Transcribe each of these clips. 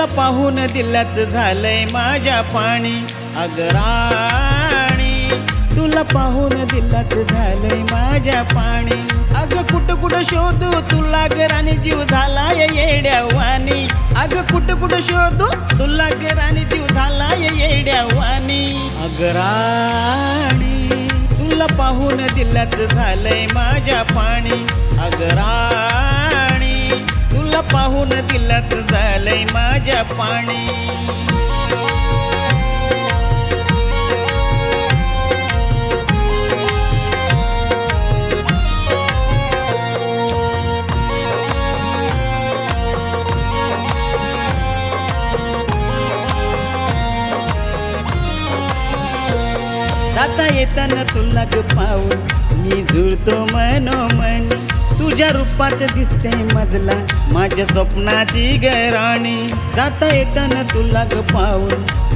तुला पाहून दिलच झालंय माझ्या पाणी अगराणी. तुला पाहून दिलच झालंय माझ्या पाणी. अग कुठं कुठं शोधू तुला गराणी जीव झालाय येड्यावानी अग कुठं कुठं शोधू तुला गराणी जीव झालाय येड्यावानी अगराणी तुला पाहून दिलच झालंय माझ्या पाणी. अगराणी. तुला पाहून दिलाच झालंय माझ्या पाणी. येताना तुला ग पाहून मी झुरतो मनोमन. तुझ्या रूपात दिसते मजला माझ्या स्वप्नाची गराणी. जाता येताना तुला ग पाहून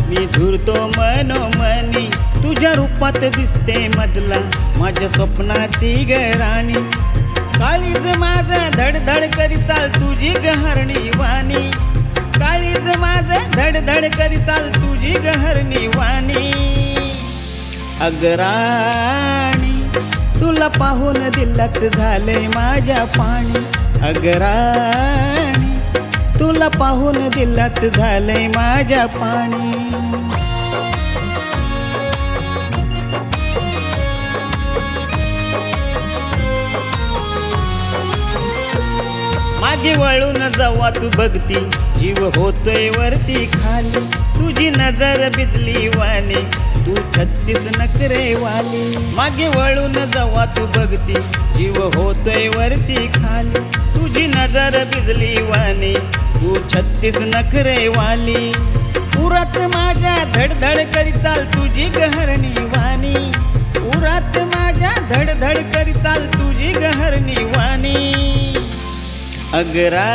मी झुरतो मनोमनी. तुझ्या रूपात दिसते मजला माझ्या स्वप्नाची गराणी. काळीज माझं धडधड करी चाल तुझी गहरणी वाणी. काळीज माझं धडधड करी चाल तुझी गहरणी वाणी. अगराणी तुला पाहून दिलत झाले माझ्या पाणी. अगराणी तुला पाहून दिलत झाले माझ्या पाणी. मागे वळून जावा तू बघती जीव होतोय वरती खाली. तुझी नजर बिजली वाणी तू छत्तीस नकरे वाली मागे वळून जवा तू बघती जीव होतोय वरती खाली. तुझी नजर बिजली वाणी. तू छत्तीस नखरे वाली उरात माझ्या धडधड करी चाल तुझी गहरणी वाणी. उरात माझ्या धडधड करी चाल तुझी गहरणी वाणी. अगरा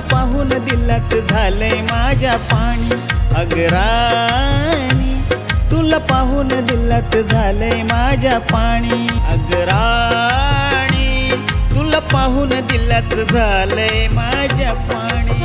पाहून दिलाच झालंय माझ्या पाणी. अगराणी तुला पाहून दिलाच झालंय माझ्या पाणी. अगराणी तुला पाहून दिलाच झालंय माझ्या पाणी.